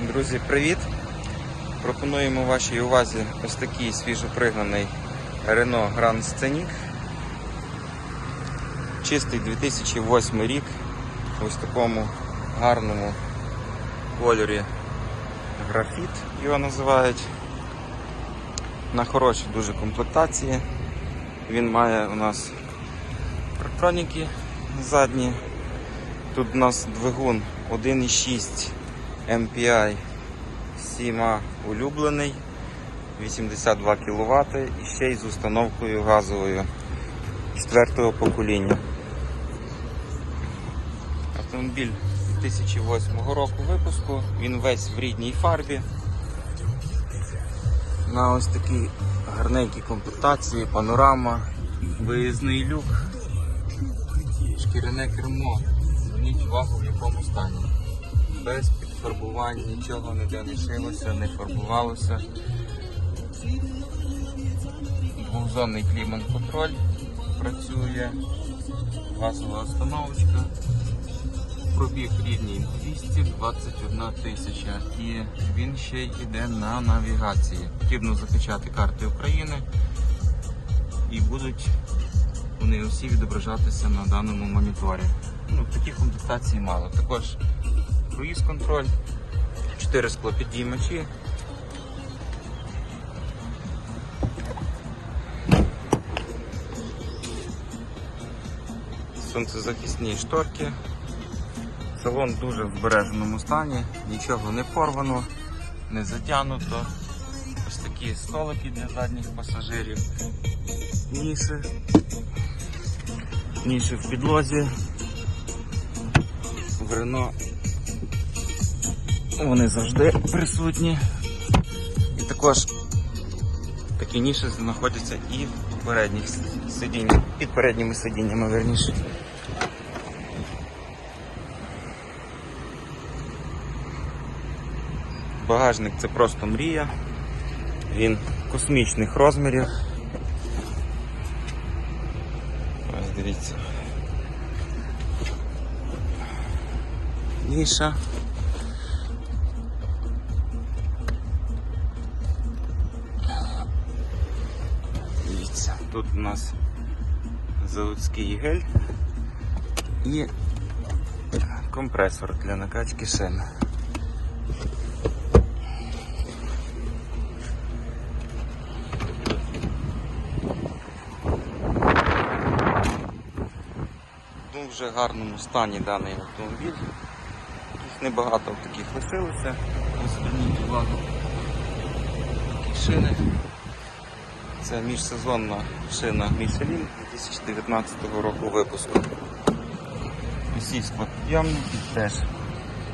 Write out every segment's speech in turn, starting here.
Друзі, привіт! Пропонуємо вашій увазі ось такий свіжопригнаний Renault Grand Scenic. Чистий 2008 рік. Ось такому гарному кольорі графіт його називають. На хорошій дуже комплектації. Він має у нас парктроніки задні. Тут у нас двигун 1,6 MPI Сіма улюблений, 82 кВт і ще й з установкою газовою 4 покоління. Автомобіль 2008 року випуску, він весь в рідній фарбі. На ось такій гарненькій комплектації, панорама, виїзний люк, шкіряне кермо. Зверніть увагу в якому стані без підфарбувань, нічого не шилося, не фарбувалося. Двохзонний клімат-контроль працює, газова установочка. Пробіг рівній 221 тисяча і він ще йде на навігації. Потрібно закачати карти України і будуть вони усі відображатися на даному моніторі. Ну, таких комплектацій мало. Також круїз контроль, 4 склопідіймачі. Сонцезахисні шторки. Салон дуже в збереженому стані, нічого не порвано, не затягнуто. Ось такі столики для задніх пасажирів. Ніші. Ніші в підлозі. В Рено вони завжди присутні. І також такі ніші знаходяться і в передніх сидіннях, під передніми сидіннями верніше. Багажник це просто мрія. Він космічних розмірів. Ось дивіться. Ніша. Тут у нас заводський гель і компресор для накачки шин. В дуже гарному стані даний автомобіль. Їх небагато таких лишилося. Ось Зверніть увагу. Такі шини. Це міжсезонна шина Michelin 2019 року випуску. Усі склопідйомники теж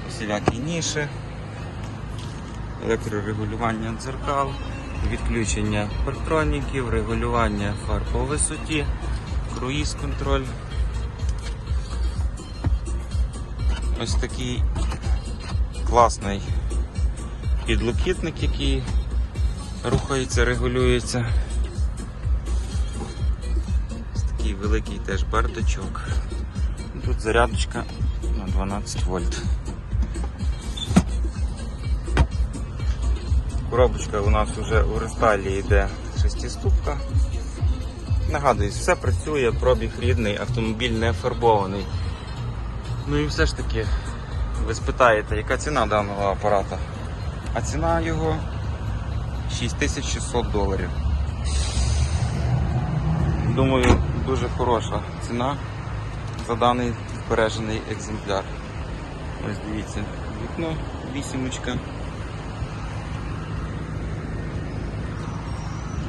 усілякі ніші, електрорегулювання дзеркал, відключення парктроніків, регулювання фар по висоті, круїз контроль. Ось такий класний підлокітник, який рухається, регулюється. Такий великий теж бардачок. Тут зарядочка на 12 вольт. Коробочка у нас вже у рестайлі йде шестиступка. Нагадую, все працює, пробіг рідний, автомобіль не фарбований. Ну і все ж таки, ви спитаєте, яка ціна даного апарата? А ціна його 6600 доларів. Думаю, дуже хороша ціна за даний збережений екземпляр. Ось дивіться, вікно, вісімочка.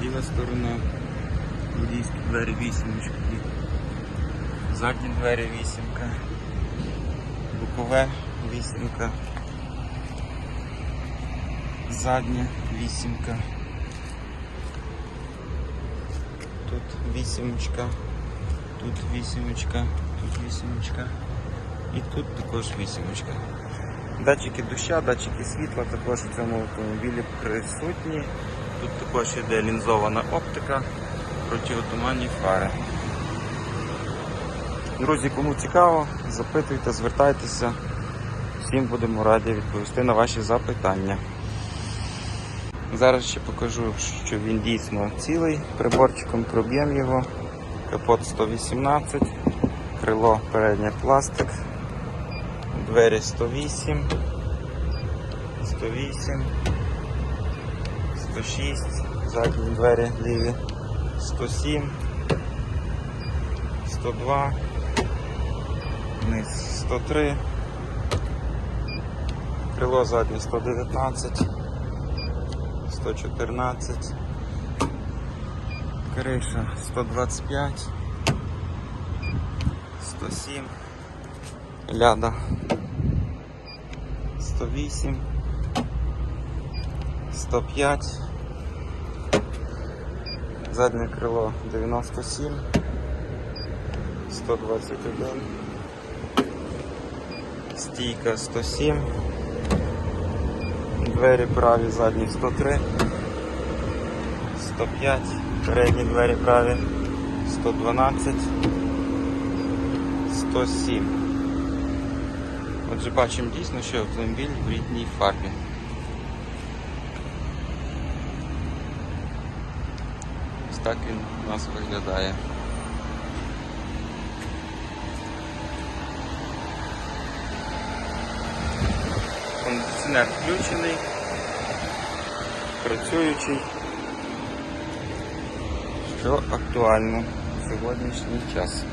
Ліва сторона, водійські двері вісімочка. Задні двері вісімка. Бокове вісімка. Задня вісімка. Тут вісімочка, тут вісімочка, тут вісімочка і тут також вісімочка. Датчики доща, датчики світла також в цьому автомобілі присутні. Тут також іде лінзована оптика, протиотуманні фари. Друзі, кому цікаво, запитуйте, звертайтеся. Всім будемо раді відповісти на ваші запитання. Зараз ще покажу, що він дійсно цілий. Приборчиком проб'ємо його. Капот 118, крило переднє пластик, двері 108, 108, 106, задні двері ліві 107, 102, низ 103, крило заднє 119, 114, криша 125, 107, ляда 108, 105, заднє крило 97, 121, стійка 107, двері праві задні 103, 105, передні двері праві 112, 107. Отже, бачимо дійсно, що автомобіль в рідній фарбі. Ось так він у нас виглядає. Кондиціонер включений, працюючий, що актуально в сьогоднішній час.